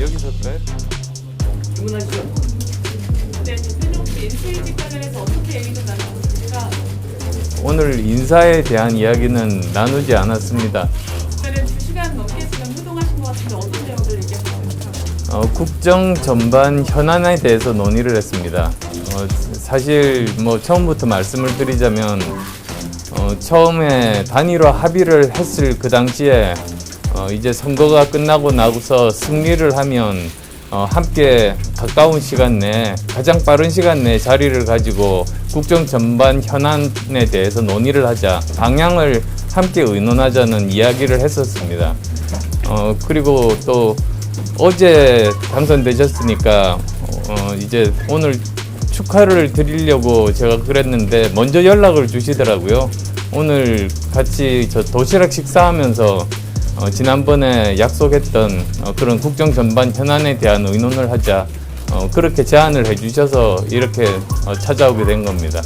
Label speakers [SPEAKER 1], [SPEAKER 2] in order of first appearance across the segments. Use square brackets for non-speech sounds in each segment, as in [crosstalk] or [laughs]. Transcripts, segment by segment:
[SPEAKER 1] 여기서 빼. 주문하시죠. 네,
[SPEAKER 2] 대표님에서 어떻게 오늘 인사에 대한 이야기는 나누지 않았습니다.
[SPEAKER 1] 어, 국정 전반 현안에 대해서 논의를 했습니다. 어, 사실 뭐 처음부터 말씀을 드리자면 어, 처음에 단일화 합의를 했을 그 당시에 어, 이제 선거가 끝나고 나고서 승리를 하면 어, 함께 가까운 시간 내에 가장 빠른 시간 내에 자리를 가지고 국정 전반 현안에 대해서 논의를 하자 방향을 함께 의논하자는 이야기를 했었습니다. 어, 그리고 또 어제 당선되셨으니까 어, 이제 오늘 축하를 드리려고 제가 그랬는데 먼저 연락을 주시더라고요. 오늘 같이 저 도시락 식사하면서 어, 지난번에 약속했던 어, 그런 국정 전반 현안에 대한 의논을 하자 어, 그렇게 제안을 해주셔서 이렇게 어, 찾아오게 된 겁니다.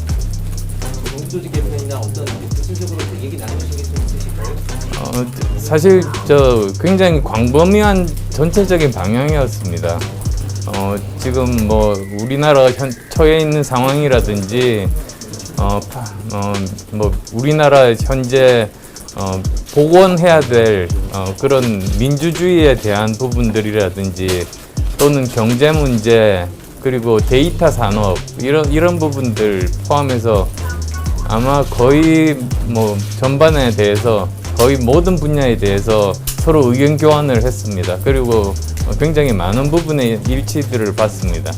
[SPEAKER 3] 공조직 개편이나 어떤 구체적으로 얘기 나누신 게좀 있으실까요?
[SPEAKER 1] 어, 사실 저 굉장히 광범위한 전체적인 방향이었습니다. 어, 지금 뭐 우리나라가 현, 처해 있는 상황이라든지 어, 파, 어, 뭐 우리나라 현재 어, 복원해야 될 어, 그런 민주주의에 대한 부분들이라든지 또는 경제 문제 그리고 데이터 산업 이런 이런 부분들 포함해서 아마 거의 뭐 전반에 대해서 거의 모든 분야에 대해서 서로 의견 교환을 했습니다. 그리고 굉장히 많은 부분의 일치들을 봤습니다.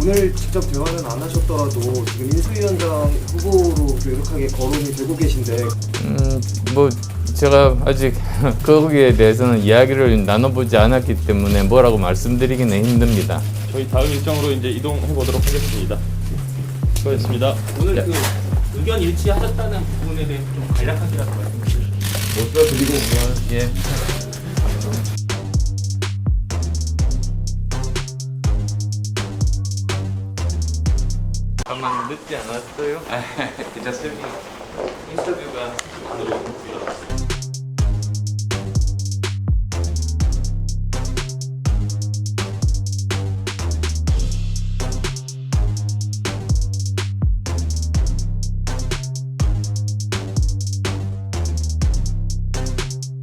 [SPEAKER 4] 오늘 직접 대화는 안 하셨더라도 지금 인수위원장 후보로 유력하게 거론이 되고 계신데
[SPEAKER 1] 음, 뭐 제가 아직 [laughs] 거기에 대해서는 이야기를 나눠보지 않았기 때문에 뭐라고 말씀드리기는 힘듭니다.
[SPEAKER 5] 저희 다음 일정으로 이제 이동해 보도록 하겠습니다. 수고하셨습니다.
[SPEAKER 3] 오늘 그 의견 일치하셨다는 부분에 대해서 좀 간략하게라도 말씀 주시죠.
[SPEAKER 1] 드리고 예. 가만 늦지 않았어요?
[SPEAKER 3] 괜찮습니다. 인터뷰가 안으로 들어갔습니다.